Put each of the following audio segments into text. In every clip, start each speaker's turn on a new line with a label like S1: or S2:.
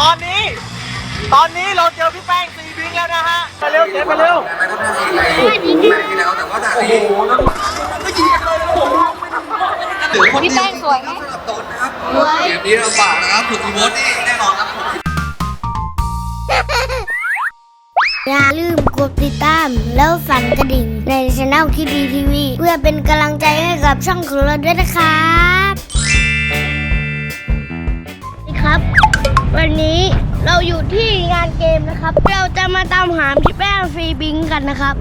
S1: ตอนนี้ ตอนนี้เราเจอพี่แป้งซีบิงแล้วนะฮะไปเร็วเจ๊ไปเร็ว
S2: แต่ก็น่าจะในแมตช์ที่แล้วแต่ว่าด่านนี้ก็ยิงเลยนะครับผม
S3: พี่แป้งสวยไหม
S2: สำหรับโดนนะครับเกมนี้ลำบากนะครับถูกอีโวตนี่แน่นอนครับผม
S4: อย่าลืมกดติดตาม แล้วสั่นกระดิ่ง ในช่องคิดดีทีวี เพื่อเป็นกำลังใจให้กับช่องของเราด้วยนะครับนี่ครับ วันนี้เราอยู่ที่งานเกมนะครับ เราจะมาตามหาพี่แป้งฟรีบิงกันนะครับ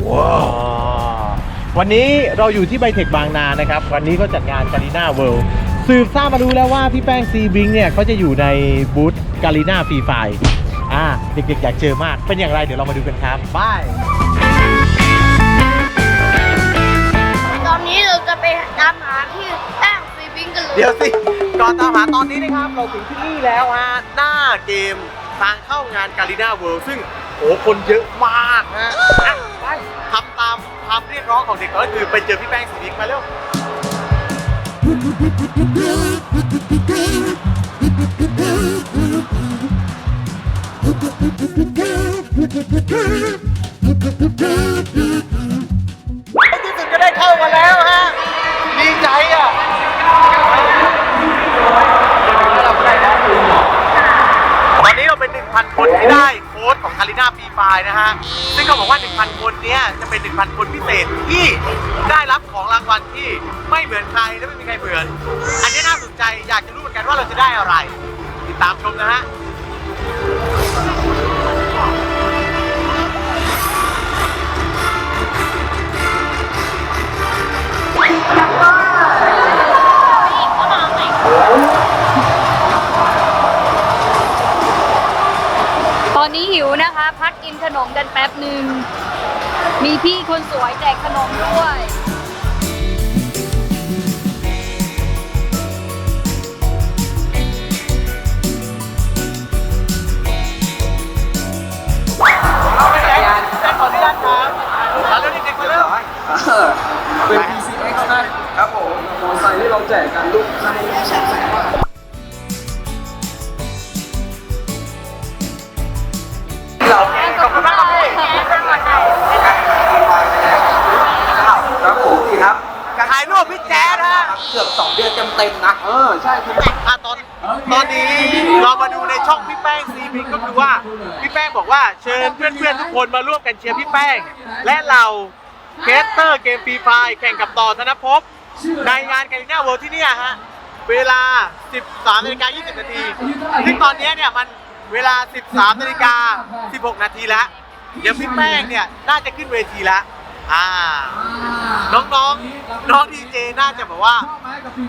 S1: วันนี้เราอยู่ที่ไบเทคบางนานะครับ วันนี้ก็จัดงานกาลีนาเวิลด์สืบทราบมาดูแล้วว่าพี่แป้งซีบิงเนี่ยเขาจะอยู่ในบูธกาลีนาฟรีไฟอ่าเด็กๆอยากเจอมาก เป็นอย่างไรเดี๋ยวเรามาดูกันครับบาย
S4: ตอนนี้เราจะไปตามหาพี่แป้ง ฟรีบิงกันเลย
S1: เดี๋ยวสิ ก่อนตามหาตอนนี้นะครับ เราถึงที่นี่แล้วฮะ หน้าเกมทางเข้างานกาลีนาเวิลด์ซึ่งโอ้คนเยอะมากฮะอะไปทำตามความเรียกร้องของเด็กก็คือไปเจอพี่แป้งสีบิงมาเร็ว ในที่สุดก็ได้เข้ามาแล้วฮะ ดีใจอะ ตอนนี้เราเป็น 1,000 คนที่ได้โค้ดของคาริน่าปีฟายนะฮะ ซึ่งเขาบอกว่า 1,000 คนเนี้ยจะเป็น 1,000 คนพิเศษที่ได้รับของรางวัลที่ไม่เหมือนใครและไม่มีใครเหมือน อันนี้น่าสนใจอยากจะรู้เหมือนกันว่าเราจะได้อะไร ติดตามชมนะฮะ
S3: นะคะ พักกินขนมกันแป๊บหนึ่ง มีพี่คนสวยแจกขนมด้วย
S1: เอาไปไหนแต่ขออนุญาตครับมาเร็วเด็กๆมาเร็ว
S2: เป็น PCX นะครับผมมอไซค์ที่เราแจกกันลูก
S1: ขอบคุณมากครับพี่
S2: ครับผมนี่ครับ
S1: ถ่ายรูปพี่แจ๊ดฮะ
S2: เกือบ2เดือนเต็มๆนะ เออ ใช่คือ
S1: อะตอนตอนนี้เรามาดูในช่องพี่แป้งซีพิงก็คือว่า พี่แป้งบอกว่าเชิญเพื่อนๆทุกคนมาร่วมกันเชียร์พี่แป้ง และเราเคสเตอร์เกมฟรีไฟแข่งกับต่อธนภพในงานแกลิน่าเวิลด์ที่เนี่ยฮะ เวลา 13นาฬิกา20นาทีซึ่งตอนนี้เนี่ยมัน เวลา 13นาฬิกา16 นาทีแล้ว เดี๋ยวพี่แป้งเนี่ยน่าจะขึ้นเวทีแล้วอ่า น้องๆ น้องดีเจน่าจะแบบว่า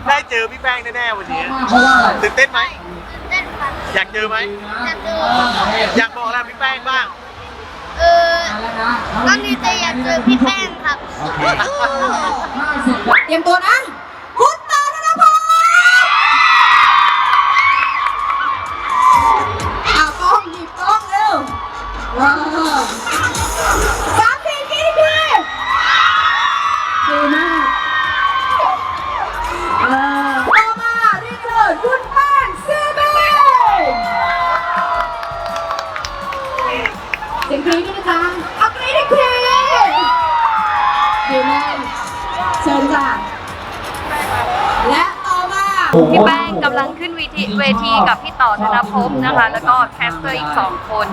S1: ได้เจอพี่แป้งแน่ๆวันนี้ตื่นเต้นไหม
S4: เต้นครับ
S1: อยากเจอไหม
S4: อยากดู
S1: อยากบอกอะไรพี่แป้งบ้าง
S4: เออตอนนี้จะอยากเจอพี่แป้งครับ
S5: เตรียมตัวนะ ชิญจ้ะและต่อมา
S3: พี่แป้งกำลังขึ้นเวทีเวทีกับพี่ต่อธนภพนะคะ แล้วก็แคสเตอร์อีกสองคน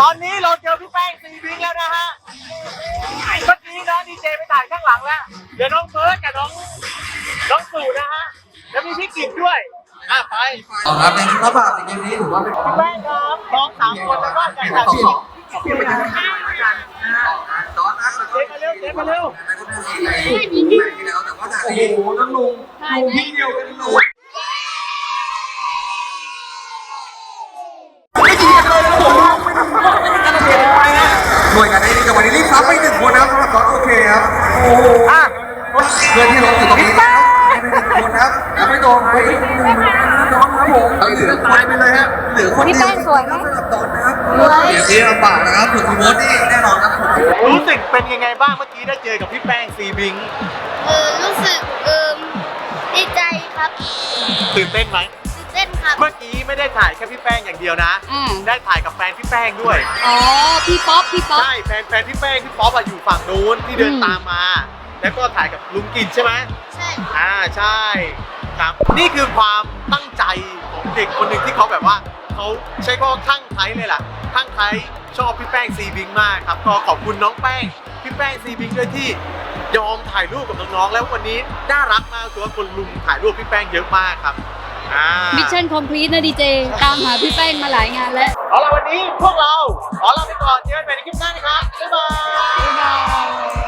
S1: ตอนนี้เราเจอพี่แป้งซีบิงแล้วนะฮะเมื่อกี้น้องดีเจไปถ่ายข้างหลังแล้ว เดี๋ยวน้องเบิร์ดกับน้องน้องสู่นะฮะ แล้วมีพี่กิจด้วย อะไป
S2: เอาครับในพระบาทในเกมนี้ถือว่าเป็น
S1: พี่แป้งครับน้องสามคนแล้วก็จากจากพี่พี่มา
S2: ตอนนั้น
S1: เจ๊มาเร็วเจ๊มาเร็ว
S2: แต่ก็น่าจะในแมตช์ที่แล้วแต่ว่าด่านนี้โอ้โหนั่งลงลงที่เดียวกันเลย ซับไปหนึ่งคนนะครับสำหรับตอนโอเคครับ
S1: อะ
S2: เพื่อนที่รถอยู่ตรงนี้ครับคนครับยังไม่โดนไปอีกหนึ่งน้องครับผมเหลือตายไปเลยฮะเหลือคน
S3: พี่
S2: เดียว
S3: แป้งสวยไหม
S2: สำหรับตอนนะครับเดี๋ยวนี้ลำบากนะครับส่วนทีมโบสนี่แน่นอนครับผม
S1: รู้สึกเป็นยังไงบ้างเมื่อกี้ได้เจอกับพี่แป้งซีบิง
S4: เออรู้สึกเออดีใจครับ
S1: ตื่นเต้นไหม
S4: ตื่น เต้นครับ
S1: เมื่อกี้ไม่ได้ถ่ายแค่พี่แป้งอย่างเดียวนะ
S3: อ่า
S1: ได้ถ่ายกับแฟนพี่แป้งด้วย
S3: อ๋อ พี่ป๊อป พี่ป๊อป
S1: ใช่แฟนแฟนพี่แป้งพี่ป๊อปอะอยู่ฝั่งนู้นที่เดิน
S3: อืม
S1: ตามมา แล้วก็ถ่ายกับลุงกินใช่ไหม
S4: ใช่
S1: อ่าใช่ครับนี่คือความตั้งใจของเด็กคนหนึ่งที่เขาแบบว่าเขาใช้ก็ข้างไคล้เลยล่ะข้างไคล้ชอบพี่แป้งซีบิงมากครับก็ขอบคุณน้องแป้งพี่แป้งซีบิงด้วยที่ยอมถ่ายรูปกับน้องๆแล้ววันนี้น่ารักมากตัวาคนลุมถ่ายรูปพี่แป้งเยอะมากครับอ่า
S3: มิชชั่นคอมพลีทนะดีเจ ตามหาพี่แป้งมาหลายงานแล้ว
S1: เอาล่ะวันนี้พวกเราขอลาไปก่อนเจอกันใหม่ในคลิปหน้านะครับบ๊ายบาย
S3: บ๊ายบาย